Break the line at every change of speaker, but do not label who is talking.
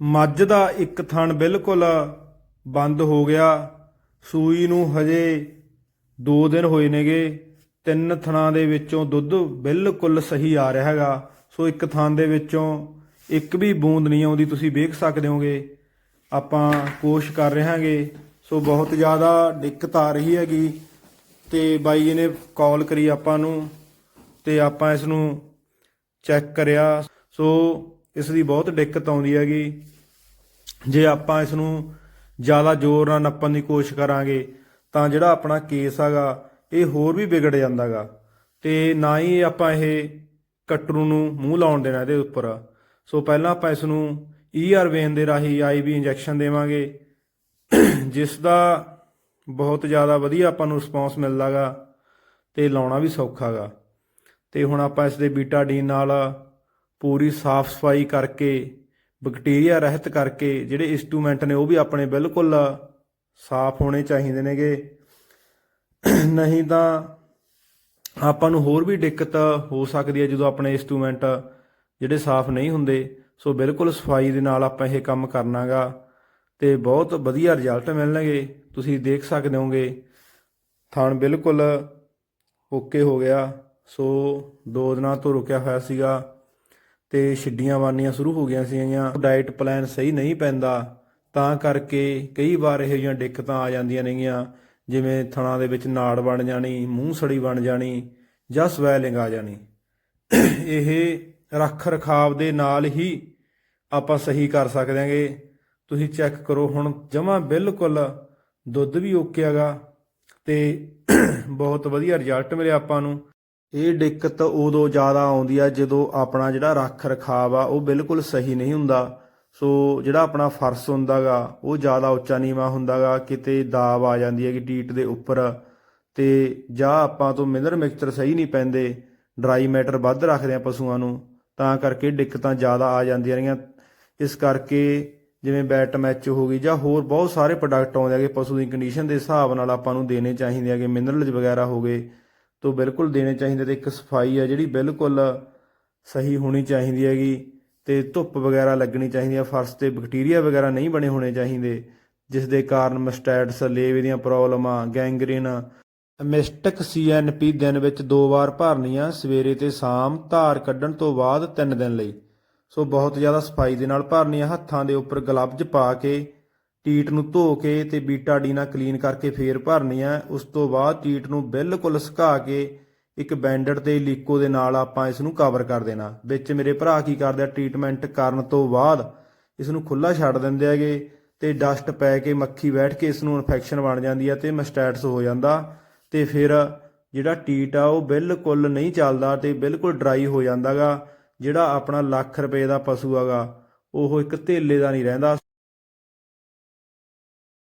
ਮੱਝ ਦਾ ਇੱਕ ਥਣ ਬਿਲਕੁਲ ਬੰਦ ਹੋ ਗਿਆ। ਸੂਈ ਨੂੰ ਹਜੇ 2 ਦਿਨ ਹੋਏ ਨੇਗੇ। ਤਿੰਨ ਥਣਾਂ ਦੇ ਵਿੱਚੋਂ ਦੁੱਧ ਬਿਲਕੁਲ ਸਹੀ ਆ ਰਿਹਾ ਹੈਗਾ। ਸੋ ਇੱਕ ਥਣ ਦੇ ਵਿੱਚੋਂ ਇੱਕ ਵੀ ਬੂੰਦ ਨਹੀਂ ਆਉਂਦੀ, ਤੁਸੀਂ ਵੇਖ ਸਕਦੇ ਹੋਗੇ। ਆਪਾਂ ਕੋਸ਼ਿਸ਼ ਕਰ ਰਹੇ ਹਾਂਗੇ ਸੋ ਬਹੁਤ ਜ਼ਿਆਦਾ ਦਿੱਕਤ ਆ ਰਹੀ ਹੈਗੀ ਤੇ ਬਾਈ ਜੀ ਨੇ ਕਾਲ ਕਰੀ ਆਪਾਂ ਨੂੰ ਤੇ ਆਪਾਂ ਇਸ ਨੂੰ ਚੈੱਕ ਕਰਿਆ। ਸੋ ਇਸ ਦੀ ਬਹੁਤ ਦਿੱਕਤ ਆਉਂਦੀ ਹੈਗੀ। ਜੇ ਆਪਾਂ ਇਸ ਨੂੰ ਜ਼ਿਆਦਾ ਜ਼ੋਰ ਨਾਲ ਨੱਪਣ ਦੀ ਕੋਸ਼ਿਸ਼ ਕਰਾਂਗੇ, ਤਾਂ ਜਿਹੜਾ ਆਪਣਾ ਕੇਸ ਹੈਗਾ, ਇਹ ਹੋਰ ਵੀ ਵਿਗੜ ਜਾਂਦਾਗਾ ਤੇ ਨਾ ਹੀ ਆਪਾਂ ਇਹ ਕਟਰੂ ਨੂੰ ਮੂੰਹ ਲਾਉਣ ਦੇਣਾ ਇਹਦੇ ਉੱਪਰ। ਸੋ ਪਹਿਲਾਂ ਆਪਾਂ ਇਸ ਨੂੰ ਈਆਰ ਵੇਨ ਦੇ ਰਾਹੀਂ ਆਈਵੀ ਇੰਜੈਕਸ਼ਨ ਦੇਵਾਂਗੇ। ਜਿਸ ਦਾ ਬਹੁਤ ਜ਼ਿਆਦਾ ਵਧੀਆ ਆਪਾਂ ਨੂੰ ਰਿਸਪੌਂਸ ਮਿਲਦਾਗਾ ਤੇ ਲਾਉਣਾ ਵੀ ਸੌਖਾਗਾ ਤੇ ਹੁਣ ਆਪਾਂ ਇਸ ਦੇ ਬੀਟਾਡੀਨ ਨਾਲ ਪੂਰੀ ਸਾਫ਼ ਸਫ਼ਾਈ ਕਰਕੇ, ਬੈਕਟੀਰੀਆ ਰਹਿਤ ਕਰਕੇ ਜਿਹੜੇ ਇਨਸਟਰੂਮੈਂਟ ਨੇ ਉਹ ਵੀ ਆਪਣੇ ਬਿਲਕੁਲ ਸਾਫ਼ ਹੋਣੇ ਚਾਹੀਦੇ ਨੇਗੇ। ਨਹੀਂ ਤਾਂ ਆਪਾਂ ਨੂੰ ਹੋਰ ਵੀ ਦਿੱਕਤ ਹੋ ਸਕਦੀ ਹੈ ਜਦੋਂ ਆਪਣੇ ਇਨਸਟਰੂਮੈਂਟ ਜਿਹੜੇ ਸਾਫ਼ ਨਹੀਂ ਹੁੰਦੇ, ਸੋ ਬਿਲਕੁਲ ਸਫ਼ਾਈ ਦੇ ਨਾਲ ਆਪਾਂ ਇਹ ਕੰਮ ਕਰਨਾਗਾ ਤੇ ਬਹੁਤ ਵਧੀਆ ਰਿਜ਼ਲਟ ਮਿਲਣਗੇ। ਤੁਸੀਂ ਦੇਖ ਸਕਦੇ ਹੋਗੇ ਥਾਣ ਬਿਲਕੁਲ ਓਕੇ ਹੋ ਗਿਆ। ਸੋ ਦੋ ਦਿਨਾਂ ਤੋਂ ਰੁਕਿਆ ਹੋਇਆ ਸੀਗਾ। ਤੇ ਛਿੱਡੀਆਂ ਵਾਰਨੀਆਂ ਸ਼ੁਰੂ ਹੋ ਗਈਆਂ ਸੀਗੀਆਂ ਡਾਈਟ ਪਲਾਨ ਸਹੀ ਨਹੀਂ ਪੈਂਦਾ, ਤਾਂ ਕਰਕੇ ਕਈ ਵਾਰ ਇਹੋ ਜਿਹੀਆਂ ਦਿੱਕਤਾਂ ਆ ਜਾਂਦੀਆਂ ਨੇਗੀਆਂ, ਜਿਵੇਂ ਥਣਾਂ ਦੇ ਵਿੱਚ ਨਾੜ ਬਣ ਜਾਣੀ, ਮੂੰਹ ਸੜੀ ਬਣ ਜਾਣੀ, ਜਾਂ ਸਵੈਲਿੰਗ ਆ ਜਾਣੀ। ਇਹ ਰੱਖ ਰਖਾਵ ਦੇ ਨਾਲ ਹੀ ਆਪਾਂ ਸਹੀ ਕਰ ਸਕਦੇ ਹਾਂਗੇ। ਤੁਸੀਂ ਚੈੱਕ ਕਰੋ ਹੁਣ, ਜਮਾ ਬਿਲਕੁਲ ਦੁੱਧ ਵੀ ਓਕੇ ਹੈਗਾ, ਤੇ ਬਹੁਤ ਵਧੀਆ ਰਿਜ਼ਲਟ ਮਿਲਿਆ ਆਪਾਂ ਨੂੰ। ਇਹ ਦਿੱਕਤ ਉਦੋਂ ਜ਼ਿਆਦਾ ਆਉਂਦੀ ਆ ਜਦੋਂ ਆਪਣਾ ਜਿਹੜਾ ਰੱਖ ਰਖਾਵ ਆ, ਉਹ ਬਿਲਕੁਲ ਸਹੀ ਨਹੀਂ ਹੁੰਦਾ। ਸੋ ਜਿਹੜਾ ਆਪਣਾ ਫਰਸ਼ ਹੁੰਦਾਗਾ, ਉਹ ਜ਼ਿਆਦਾ ਉੱਚਾ ਨੀਵਾ ਹੁੰਦਾਗਾ, ਕਿਤੇ ਦਾਬ ਆ ਜਾਂਦੀ ਹੈ ਕਿ ਟੀਟ ਦੇ ਉੱਪਰ। ਤੇ ਜਾਂ ਆਪਾਂ ਤੋਂ ਮਿਨਰਲ ਮਿਕਸਚਰ ਸਹੀ ਨਹੀਂ ਪੈਂਦੇ, ਡਰਾਈ ਮੈਟਰ ਵੱਧ ਰੱਖਦੇ ਆ ਪਸ਼ੂਆਂ ਨੂੰ, ਤਾਂ ਕਰਕੇ ਦਿੱਕਤਾਂ ਜ਼ਿਆਦਾ ਆ ਜਾਂਦੀਆਂ ਰਹੀਆਂ। ਇਸ ਕਰਕੇ ਜਿਵੇਂ ਬੈਟ ਮੈਚ ਹੋ ਗਈ ਜਾਂ ਹੋਰ ਬਹੁਤ ਸਾਰੇ ਪ੍ਰੋਡਕਟ ਆਉਂਦੇ ਹੈਗੇ ਪਸ਼ੂ ਦੀ ਕੰਡੀਸ਼ਨ ਦੇ ਹਿਸਾਬ ਨਾਲ ਆਪਾਂ ਨੂੰ ਦੇਣੇ ਚਾਹੀਦੇ ਹੈਗੇ ਮਿਨਰਲਸ ਵਗੈਰਾ ਹੋ ਗਏ ਤੋਂ ਬਿਲਕੁਲ ਦੇਣੇ ਚਾਹੀਦੇ ਤੇ ਇੱਕ ਸਫ਼ਾਈ ਆ ਜਿਹੜੀ ਬਿਲਕੁਲ ਸਹੀ ਹੋਣੀ ਚਾਹੀਦੀ ਹੈਗੀ ਤੇ ਧੁੱਪ ਵਗੈਰਾ ਲੱਗਣੀ ਚਾਹੀਦੀ ਹੈ ਫਰਸ਼ ਤੇ ਬੈਕਟੀਰੀਆ ਵਗੈਰਾ ਨਹੀਂ ਬਣੇ ਹੋਣੇ ਚਾਹੀਦੇ, ਜਿਸ ਦੇ ਕਾਰਨ ਮਸਟੈਟਸ, ਲੇਵੇ ਦੀਆਂ ਪ੍ਰੋਬਲਮਾਂ, ਗੈਂਗਰੀਨ। ਮਿਸਟਕ ਸੀਐਨਪੀ ਦਿਨ ਵਿੱਚ ਦੋ ਵਾਰ ਭਰਨੀ ਆ ਸਵੇਰੇ ਤੇ ਸ਼ਾਮ ਧਾਰ ਕੱਢਣ ਤੋਂ ਬਾਅਦ 3 ਦਿਨ ਲਈ। ਸੋ ਬਹੁਤ ਜ਼ਿਆਦਾ ਸਫ਼ਾਈ ਦੇ ਨਾਲ ਭਰਨੀ ਆ ਹੱਥਾਂ ਦੇ ਉੱਪਰ ਗਲਵਜ਼ ਪਾ ਕੇ ਟੀਟ ਨੂੰ ਧੋ ਕੇ ਤੇ ਬੀਟਾਡੀਨਾ ਕਲੀਨ ਕਰਕੇ ਫੇਰ ਭਰਨੀ ਆ। ਉਸ ਤੋਂ ਬਾਅਦ ਟੀਟ ਨੂੰ ਬਿਲਕੁਲ ਸੁਕਾ ਕੇ ਇੱਕ ਬੈਂਡਡ ਤੇ ਲੀਕੋ ਦੇ ਨਾਲ ਆਪਾਂ ਇਸ ਨੂੰ ਕਵਰ ਕਰ ਦੇਣਾ। ਵਿੱਚ ਮੇਰੇ ਭਰਾ ਕੀ ਕਰਦੇ ਆ ਟ੍ਰੀਟਮੈਂਟ ਕਰਨ ਤੋਂ ਬਾਅਦ ਇਸ ਨੂੰ ਖੁੱਲਾ ਛੱਡ ਦਿੰਦੇ ਹੈਗੇ ਤੇ ਡਸਟ ਪੈ ਕੇ ਮੱਖੀ ਬੈਠ ਕੇ ਇਸ ਨੂੰ ਇਨਫੈਕਸ਼ਨ ਬਣ ਜਾਂਦੀ ਹੈ ਤੇ ਮਸਟੈਟਸ ਹੋ ਜਾਂਦਾ। ਤੇ ਫਿਰ ਜਿਹੜਾ ਟੀਟ ਆ ਉਹ ਬਿਲਕੁਲ ਨਹੀਂ ਚੱਲਦਾ ਤੇ ਬਿਲਕੁਲ ਡਰਾਈ ਹੋ ਜਾਂਦਾਗਾ, ਜਿਹੜਾ ਆਪਣਾ ਲੱਖ ਰੁਪਏ ਦਾ ਪਸ਼ੂ ਹੈਗਾ, ਉਹ ਇੱਕ ਧੇਲੇ ਦਾ ਨਹੀਂ ਰਹਿੰਦਾ।